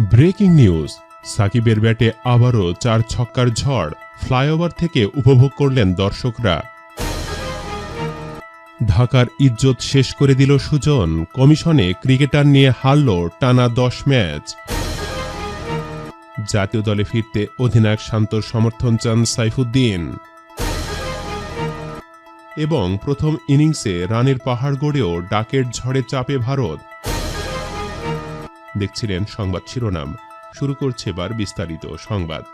Breaking news. সাকিবের ব্যাটে আবারও চার ছক্কার ঝড় ফ্লাইওভার থেকে উপভোগ করলেন দর্শকরা। ঢাকার ইজ্জত শেষ করে দিল সুজন। কমিশনে ক্রিকেটার নিয়ে হারল টানা দশ ম্যাচ। জাতীয় দলে ফিরতে অধিনায়ক শান্তর সমর্থন চান সাইফুদ্দিন। এবং প্রথম ইনিংসে রানের পাহাড় গড়েও ডাকের ঝড়ে চাপে ভারত। দেখছিলেন সংবাদ শিরোনাম। শুরু করছে এবার বিস্তারিত সংবাদ।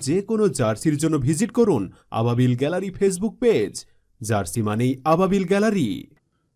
যে কোনো জার্সির জন্য ভিজিট করুন আবাবিল গ্যালারি ফেসবুক পেজ। জার্সি মানেই আবাবিল গ্যালারি।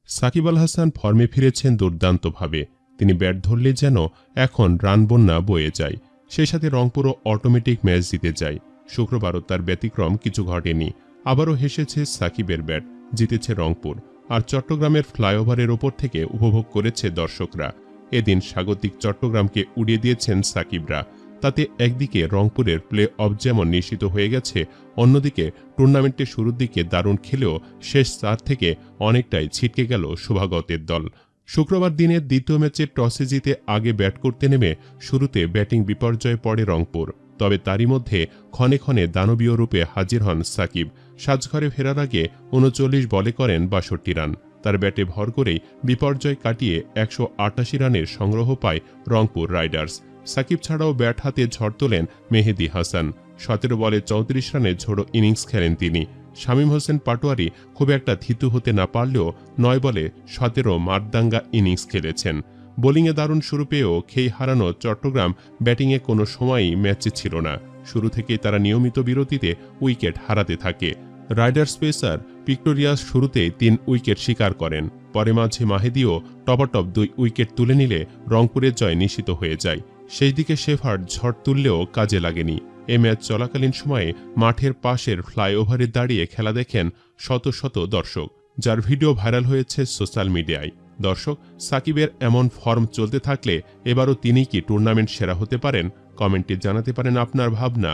সাকিব আল হাসান ফর্মে ফিরেছেন দুর্দান্তভাবে। তিনি ব্যাট ধরলে যেন এখন রান বন্যা বয়ে যায়। সেই সাথে রংপুরও অটোমেটিক ম্যাচ জিতে যায়। শুক্রবারও তার ব্যতিক্রম কিছু ঘটেনি। আবারও হেসেছে সাকিবের ব্যাট। জিতেছে রংপুর। আর চট্টগ্রামের ফ্লাইওভারের ওপর থেকে উপভোগ করেছে দর্শকরা। এদিন স্বাগতিক চট্টগ্রামকে উড়িয়ে দিয়েছেন সাকিবরা। তাতে একদিকে রংপুরের প্লে অফ যেমন নিশ্চিত হয়ে গেছে, অন্যদিকে টুর্নামেন্টের শুরুর দিকে দারুণ খেলেও শেষ চার থেকে অনেকটাই ছিটকে গেল শুভাগতের দল। শুক্রবার দিনের দ্বিতীয় ম্যাচে টসে জিতে আগে ব্যাট করতে নেমে শুরুতে ব্যাটিং বিপর্যয়ে পড়ে রংপুর। তবে তারই মধ্যে ক্ষণে ক্ষণে দানবীয় রূপে হাজির হন সাকিব। সাজঘরে ফেরার আগে উনচল্লিশ বলে করেন বাষট্টি রান। তার ব্যাটে ভর করেই বিপর্যয় কাটিয়ে একশো আটাশি রানের সংগ্রহ পায় রংপুর রাইডার্স। সাকিব ছাড়াও ব্যাট হাতে ঝড় তোলেন মেহেদি হাসান। সতেরো বলে চৌত্রিশ রানে ঝোড়ো ইনিংস খেলেন তিনি। শামীম হোসেন পাটোয়ারি খুব একটা থিতু হতে না পারলেও নয় বলে সতেরো মারদাঙ্গা ইনিংস খেলেছেন। বোলিংয়ে দারুণ শুরু পেয়েও খেই হারানো চট্টগ্রাম ব্যাটিংয়ে কোনো সময়ই ম্যাচে ছিল না। শুরু থেকেই তারা নিয়মিত বিরতিতে উইকেট হারাতে থাকে। রাইডার্স পেসার ভিক্টোরিয়াস শুরুতে তিন উইকেট শিকার করেন। পরে মাঝে মাহেদিও টপাটপ দুই উইকেট তুলে নিলে রংপুরের জয় নিশ্চিত হয়ে যায়। সেই দিকে শেফার্ড ঝড় তুললেও কাজে লাগেনি। এ ম্যাচ চলাকালীন সময়ে মাঠের পাশের ফ্লাইওভারে দাঁড়িয়ে খেলা দেখেন শত শত দর্শক, যার ভিডিও ভাইরাল হয়েছে সোশ্যাল মিডিয়ায়। দর্শক, সাকিবের এমন ফর্ম চলতে থাকলে এবারও তিনি কি টুর্নামেন্ট সেরা হতে পারেন? কমেন্টে জানাতে পারেন আপনার ভাবনা।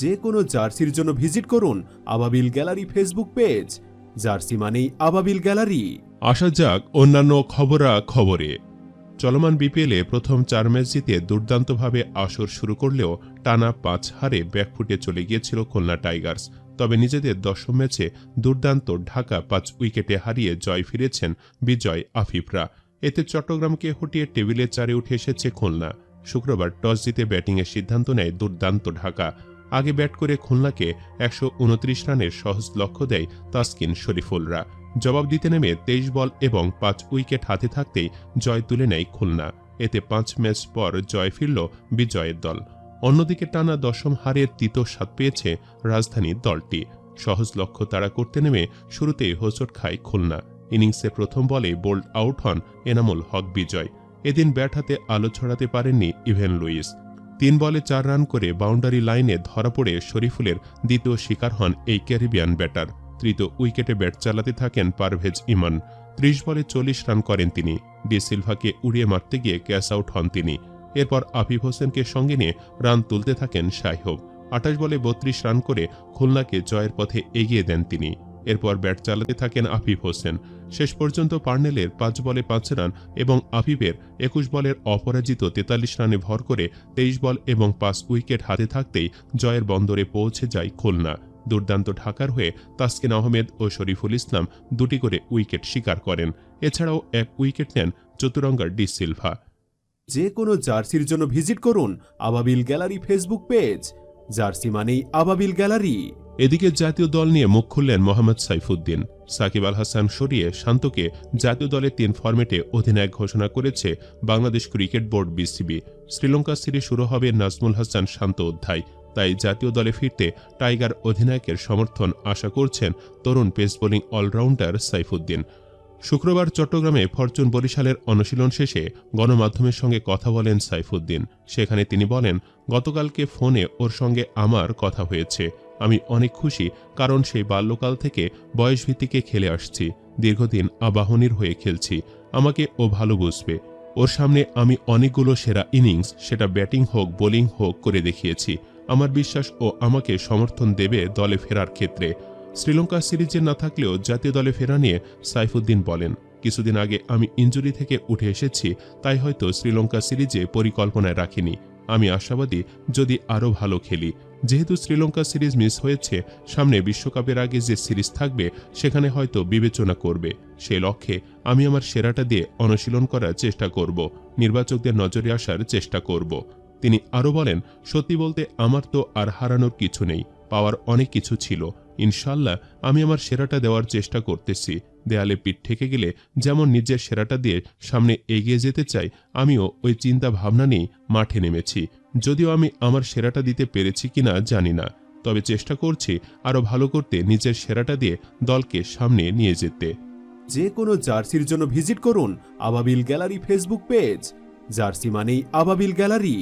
যে কোনো জার্সির জন্য ভিজিট করুন আবাবিল গ্যালারি ফেসবুক পেজ। জার্সি মানেই আবাবিল গ্যালারি। আসা যাক অন্যান্য খবরা খবরে চলমান বিপিএলে প্রথম চার ম্যাচ জিতে দুর্দান্তভাবে আসর শুরু করলেও টানা পাঁচ হারে ব্যাকফুটে চলে গিয়েছিল খুলনা টাইগার্স। তবে নিজেদের দশম ম্যাচে দুর্দান্ত ঢাকা পাঁচ উইকেটে হারিয়ে জয় ফিরেছেন বিজয় আফিফরা। এতে চট্টগ্রামকে হটিয়ে টেবিলে চারে উঠে এসেছে খুলনা। শুক্রবার টস জিতে ব্যাটিংয়ের সিদ্ধান্ত নেয় দুর্দান্ত ঢাকা। আগে ব্যাট করে খুলনাকে একশো উনত্রিশ রানের সহজ লক্ষ্য দেয় তাসকিন শরীফুলরা। জবাব দিতে নেমে তেইশ বল এবং পাঁচ উইকেট হাতে থাকতেই জয় তুলে নেয় খুলনা। এতে পাঁচ ম্যাচ পর জয় ফিরল বিজয়ের দল। অন্যদিকে টানা দশম হারের তিত স্বাদ পেয়েছে রাজধানীর দলটি। সহজ লক্ষ্য তারা করতে নেমে শুরুতেই হোঁচট খায় খুলনা। ইনিংসে প্রথম বলে বোল্ড আউট হন এনামুল হক বিজয়। এদিন ব্যাট হাতে আলো ছড়াতে পারেননি ইভেন লুইস। তিন বলে চার রান করে বাউন্ডারি লাইনে ধরা পড়ে শরীফুলের দ্বিতীয় শিকার হন এই ক্যারিবিয়ান ব্যাটার। তৃতীয় উইকেটে ব্যাট চালাতে থাকেন পারভেজ ইমান। ত্রিশ বলে চল্লিশ রান করেন তিনি। ডি সিলভাকে উড়িয়ে মারতে গিয়ে ক্যাচ আউট হন তিনি। এরপর আফিফ হোসেনকে সঙ্গে নিয়ে রান তুলতে থাকেন সাইহব আঠাশ বলে বত্রিশ রান করে খুলনাকে জয়ের পথে এগিয়ে দেন তিনি। এরপর ব্যাট চালাতে থাকেন আফিফ হোসেন। শেষ পর্যন্ত পার্নেলের পাঁচ বলে পাঁচ রান এবং আফিফের একুশ বলের অপরাজিত তেতাল্লিশ রানে ভর করে তেইশ বল এবং পাঁচ উইকেট হাতে থাকতেই জয়ের বন্দরে পৌঁছে যায় খুলনা। দুর্দান্ত ঢাকার হয়ে তাসকিন আহমেদ ও শরীফুল ইসলাম দুটি করে উইকেট শিকার করেন। এছাড়াও এক উইকেট নেন চতুরঙ্গার ডি সিলভা। যে কোনো জার্সির জন্য ভিজিট করুন আবাবিল গ্যালারি ফেসবুক পেজ। জার্সি মানেই আবাবিল গ্যালারি। এদিকে জাতীয় দল নিয়ে মুখ খুললেন মোহাম্মদ সাইফুদ্দিন। সাকিব আল হাসান সরিয়ে শান্তকে জাতীয় দলের তিন ফরম্যাটে অধিনায়ক ঘোষণা করেছে Bangladesh cricket board BCB. Sri Lanka series শুরু হবে নাজমুল হাসান শান্ত অধ্যায়। তাই জাতীয় দলে ফিরতে টাইগার অধিনায়কের সমর্থন আশা করছেন তরুণ পেস বোলিং অলরাউন্ডার সাইফুদ্দিন। শুক্রবার চট্টগ্রামে ফরচুন বরিশালের অনুশীলন শেষে গণমাধ্যমের সঙ্গে কথা বলেন সাইফুদ্দিন। সেখানে তিনি বলেন, গতকালকে ফোনে ওর সঙ্গে আমার কথা হয়েছে। আমি অনেক খুশি, কারণ সেই বাল্যকাল থেকে বয়সভিত্তিকে খেলে আসছি। দীর্ঘদিন আবাহনীর হয়ে খেলছি। আমাকে ও ভালো বুঝবে। ওর সামনে আমি অনেকগুলো সেরা ইনিংস, সেটা ব্যাটিং হোক, বোলিং হোক করে দেখিয়েছি। আমার বিশ্বাস ও আমাকে সমর্থন দেবে দলে ফেরার ক্ষেত্রে। শ্রীলঙ্কা সিরিজে না থাকলেও জাতীয় দলে ফেরা নিয়ে সাইফুদ্দিন বলেন, কিছুদিন আগে আমি ইঞ্জুরি থেকে উঠে এসেছি, তাই হয়তো শ্রীলঙ্কা সিরিজে পরিকল্পনায় রাখিনি। আমি আশাবাদী যদি আরও ভালো খেলি। যেহেতু শ্রীলঙ্কা সিরিজ মিস হয়েছে, সামনে বিশ্বকাপের আগে যে সিরিজ থাকবে, সেখানে হয়তো বিবেচনা করবে। সে লক্ষ্যে আমি আমার সেরাটা দিয়ে অনুশীলন করার চেষ্টা করব, নির্বাচকদের নজরে আসার চেষ্টা করব। তিনি আরও বলেন, সত্যি বলতে আমার তো আর হারানোর কিছু নেই। পাওয়ার অনেক কিছু ছিল। ইনশাল্লাহ আমি আমার সেরাটা দেওয়ার চেষ্টা করতেছি। দেয়ালে পিঠ ঠেকে গেলে যেমন নিজের সেরাটা দিয়ে সামনে এগিয়ে যেতে চাই আমিও ওই চিন্তা ভাবনা নিয়েই মাঠে নেমেছি। যদিও আমি আমার সেরাটা দিতে পেরেছি কিনা জানি না। তবে চেষ্টা করছি আরও ভালো করতে নিজের সেরাটা দিয়ে দলকে সামনে নিয়ে যেতে। যে কোনো জার্সির জন্য ভিজিট করুন আবাবিল গ্যালারি ফেসবুক পেজ। জার্সি মানেই আবাবিল গ্যালারি।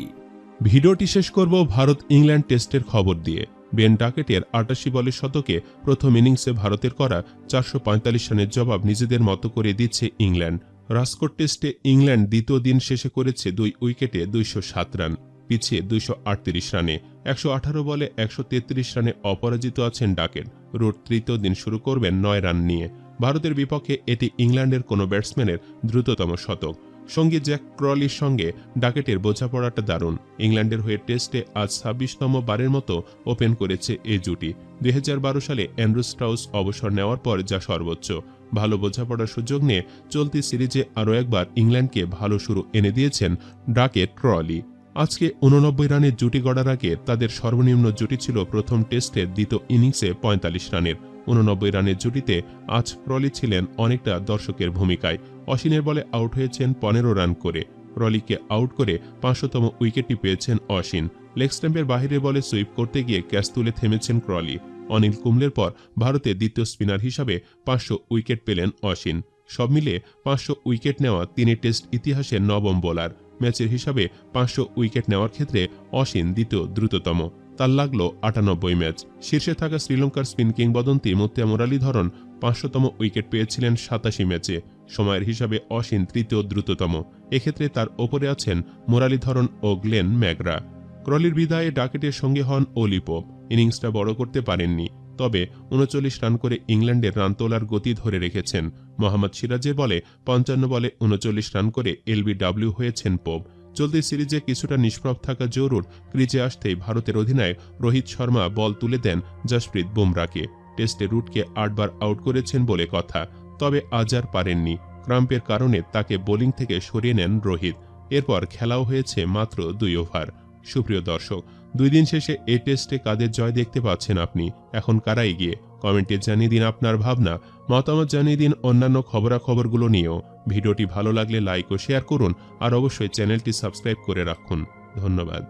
ভিডিওটি শেষ করব ভারত ইংল্যান্ড টেস্টের খবর দিয়ে। বেন ডাকেটের আটাশি বলের শতকে প্রথম ইনিংসে ভারতের করা চারশো পঁয়তাল্লিশ রানের জবাব নিজেদের মতো করে দিচ্ছে ইংল্যান্ড। রাসকোট টেস্টে ইংল্যান্ড দ্বিতীয় দিন শেষে করেছে দুই উইকেটে দুইশো সাত রান, পিছিয়ে দুইশো আটত্রিশ রানে। একশো আঠারো বলে একশো তেত্রিশ রানে অপরাজিত আছেন ডাকেট। রুট তৃতীয় দিন শুরু করবেন নয় রান নিয়ে। ভারতের বিপক্ষে এটি ইংল্যান্ডের কোনো ব্যাটসম্যানের দ্রুততম শতক। সঙ্গী জ্যাক ক্রলির সঙ্গে ডাকেটের বোঝাপড়াটা দারুণ। ইংল্যান্ডের হয়ে টেস্টে আজ ছাব্বিশতম বারের মতো ওপেন করেছে এই জুটি। দুই হাজার বারো সালে অ্যান্ড্রু স্ট্রাউস অবসর নেওয়ার পর যা সর্বোচ্চ। ভালো বোঝাপড়ার সুযোগ নিয়ে চলতি সিরিজে আরও একবার ইংল্যান্ডকে ভালো শুরু এনে দিয়েছেন ডাকেট ক্রলি। আজকে উননব্বই রানের জুটি গড়ার আগে তাদের সর্বনিম্ন জুটি ছিল প্রথম টেস্টে দ্বিতীয় ইনিংসে পঁয়তাল্লিশ রানের। উননব্বই রানের জুটিতে আজ ক্রলি ছিলেন অনেকটা দর্শকের ভূমিকায়। অশ্বিনের বলে আউট হয়েছেন পনেরো রান করে। রলিকে আউট করে পাঁচশোতম উইকেটটি পেয়েছেন অশ্বিন লেগ স্ট্যাম্পের বাহিরে বলে সুইপ করতে গিয়ে ক্যাচ তুলে থেমেছেন ক্রলি। অনিল কুম্বলের পর ভারতে দ্বিতীয় স্পিনার হিসাবে পাঁচশো উইকেট পেলেন অশ্বিন সব মিলে পাঁচশো উইকেট নেওয়া তিনি টেস্ট ইতিহাসের নবম বোলার। ম্যাচের হিসাবে পাঁচশো উইকেট নেওয়ার ক্ষেত্রে অশ্বিন দ্বিতীয় দ্রুততম। তার লাগল আটানব্বই ম্যাচ। শীর্ষে থাকা শ্রীলঙ্কার স্পিন কিংবদন্তি মুত্তিয়া মুরালীধরন পাঁচশোতম উইকেট পেয়েছিলেন সাতাশি ম্যাচে। সময়ের হিসাবে অশ্বিন তৃতীয় দ্রুততম। এক্ষেত্রে তার ওপরে আছেন মুরালীধরন ও গ্লেন ম্যাগরা। ক্রলির বিদায়ে ডাকেটের সঙ্গে হন ওলিপো। ইনিংসটা বড় করতে পারেননি, তবে উনচল্লিশ রান করে ইংল্যান্ডের রান তোলার গতি ধরে রেখেছেন। মোহাম্মদ সিরাজের বলে পঞ্চান্ন বলে উনচল্লিশ রান করে এলবিডব্লিউ হয়েছেন পোপ। চলতি সিরিজে কিছুটা নিষ্প্রভ থাকা জরুর ক্রিজে আসতেই ভারতের অধিনায়ক রোহিত শর্মা বল তুলে দেন জসপ্রীত বুমরাকে টেস্টে রুটকে আটবার আউট করেছেন বলে কথা। তবে আজ আর পারেননি। ক্রাম্পের কারণে তাকে বোলিং থেকে সরিয়ে নেন রোহিত। এরপর খেলাও হয়েছে মাত্র দুই ওভার। সুপ্রিয় দর্শক, দুই দিন শেষে এ টেস্টে কাদের জয় দেখতে পাচ্ছেন আপনি? এখন কারা এগিয়ে? কমেন্টে জানিয়ে দিন আপনার ভাবনা। মতামত জানিয়ে দিন অন্যান্য খবরাখবরগুলো নিয়েও। ভিডিওটি ভালো লাগলে লাইক ও শেয়ার করুন। আর অবশ্যই চ্যানেলটি সাবস্ক্রাইব করে রাখুন। ধন্যবাদ।